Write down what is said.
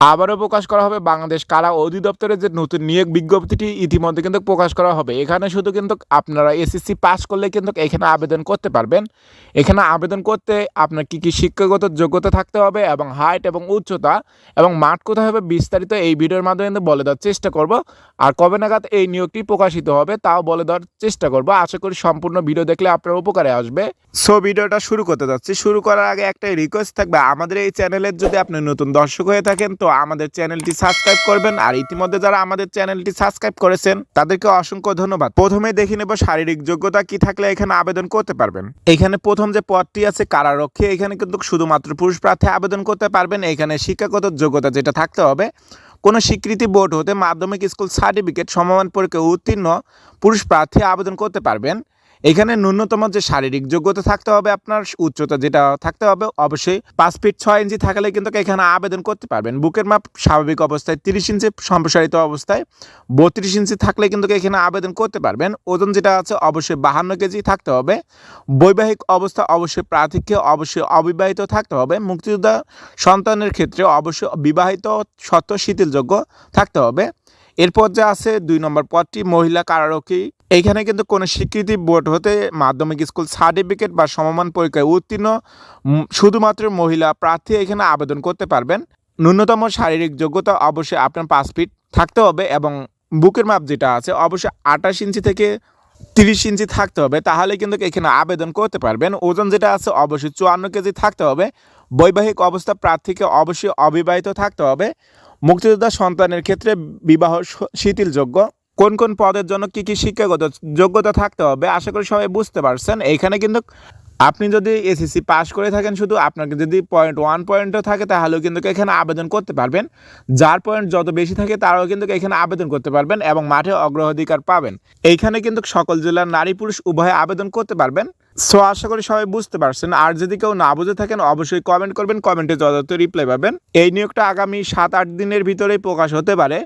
আবারও প্রকাশ করা হবে বাংলাদেশ কারা অধিদপ্তরের যে নতুন নিয়োগ বিজ্ঞপ্তিটি ইতিমধ্যে কিন্তু প্রকাশ করা হবে। এখানে শুধু কিন্তু আপনারা এসএসসি পাস করলে কিন্তু এখানে আবেদন করতে পারবেন। এখানে আবেদন করতে আপনার কি কি শিক্ষাগত যোগ্যতা থাকতে হবে এবং হাইট এবং উচ্চতা এবং মাঠ কোথায় হবে বিস্তারিত এই ভিডিওর মাধ্যমে কিন্তু বলে দেওয়ার চেষ্টা করব। আর কবে নাগাদ এই নিয়োগটি প্রকাশিত হবে তাও বলে দেওয়ার চেষ্টা করব। আশা করি সম্পূর্ণ ভিডিও দেখলে আপনার উপকারে আসবে। সো ভিডিওটা শুরু করতে যাচ্ছি। শুরু করার আগে একটাই রিকোয়েস্ট থাকবে। আমাদের এই চ্যানেলের যদি আপনি নতুন দর্শক হয়ে থাকেন, তো আমাদের চ্যানেলটি সাবস্ক্রাইব করবেন। আর ইতিমধ্যে যারা আমাদের চ্যানেলটি সাবস্ক্রাইব করেছেন, তাদেরকে অসংখ্য ধন্যবাদ। প্রথমে দেখে নেব শারীরিক যোগ্যতা কি থাকলে এখানে আবেদন করতে পারবেন। এখানে প্রথম যে পদটি আছে কারারক্ষী, এখানে কিন্তু শুধুমাত্র পুরুষ প্রার্থী আবেদন করতে পারবেন। এখানে শিক্ষাগত যোগ্যতা যেটা থাকতে হবে, কোনো স্বীকৃতি বোর্ড হতে মাধ্যমিক স্কুল সার্টিফিকেট সমমান পরীক্ষায় উত্তীর্ণ পুরুষ প্রার্থী আবেদন করতে পারবেন। এখানে ন্যূনতম যে শারীরিক যোগ্যতা থাকতে হবে আপনার, উচ্চতা যেটা থাকতে হবে, অবশ্যই পাঁচ ফিট ছয় ইঞ্চি থাকলে কিন্তু এখানে আবেদন করতে পারবেন। বুকের মাপ স্বাভাবিক অবস্থায় তিরিশ ইঞ্চি, সম্প্রসারিত অবস্থায় বত্রিশ ইঞ্চি থাকলে কিন্তু এখানে আবেদন করতে পারবেন। ওজন যেটা আছে অবশ্যই বাহান্ন কেজি থাকতে হবে। বৈবাহিক অবস্থা অবশ্যই প্রার্থীকে অবশ্যই অবিবাহিত থাকতে হবে। মুক্তিযোদ্ধা সন্তানের ক্ষেত্রে অবশ্যই বিবাহিত সত্ত্ব শিথিলযোগ্য থাকতে হবে। এরপর যা আছে, দুই নম্বর পদটি মহিলা কারারক্ষী। এইখানে কিন্তু কোনো স্বীকৃতি বোর্ড হতে মাধ্যমিক স্কুল সার্টিফিকেট বা সমমান পরীক্ষায় উত্তীর্ণ শুধুমাত্র মহিলা প্রার্থী এখানে আবেদন করতে পারবেন। ন্যূনতম শারীরিক যোগ্যতা অবশ্যই আপনার পাঁচ ফিট থাকতে হবে এবং বুকের মাপ যেটা আছে, অবশ্যই আঠাশ ইঞ্চি থেকে তিরিশ ইঞ্চি থাকতে হবে। তাহলে কিন্তু এখানে আবেদন করতে পারবেন। ওজন যেটা আছে, অবশ্যই চুয়ান্ন কেজি থাকতে হবে। বৈবাহিক অবস্থা প্রার্থীকে অবশ্যই অবিবাহিত থাকতে হবে। মুক্তিযোদ্ধা সন্তানের ক্ষেত্রে বিবাহ শিথিলযোগ্য। কোন কোন পদের জন্য কি কি শিক্ষাগত যোগ্যতা থাকতে হবে, আশা করি সবাই বুঝতে পারছেন। এইখানে কিন্তু আপনি যদি এসএসসি পাস করে থাকেন শুধু, আপনাকে যদি পয়েন্ট ওয়ান পয়েন্টও থাকে, তাহলেও কিন্তু এখানে আবেদন করতে পারবেন। যার পয়েন্ট যত বেশি থাকে, তারাও কিন্তু এখানে আবেদন করতে পারবেন এবং মাঠে অগ্রাধিকার পাবেন। এইখানে কিন্তু সকল জেলার নারী পুরুষ উভয়ে আবেদন করতে পারবেন। সো আশা করি সবাই বুঝতে পারছেন। আর যদি কেউ না বুঝে থাকেন, অবশ্যই কমেন্ট করবেন কমেন্টে যথাযথ রিপ্লাই পাবেন। এই নিয়োগটা আগামী সাত আট দিনের ভিতরেই প্রকাশ হতে পারে।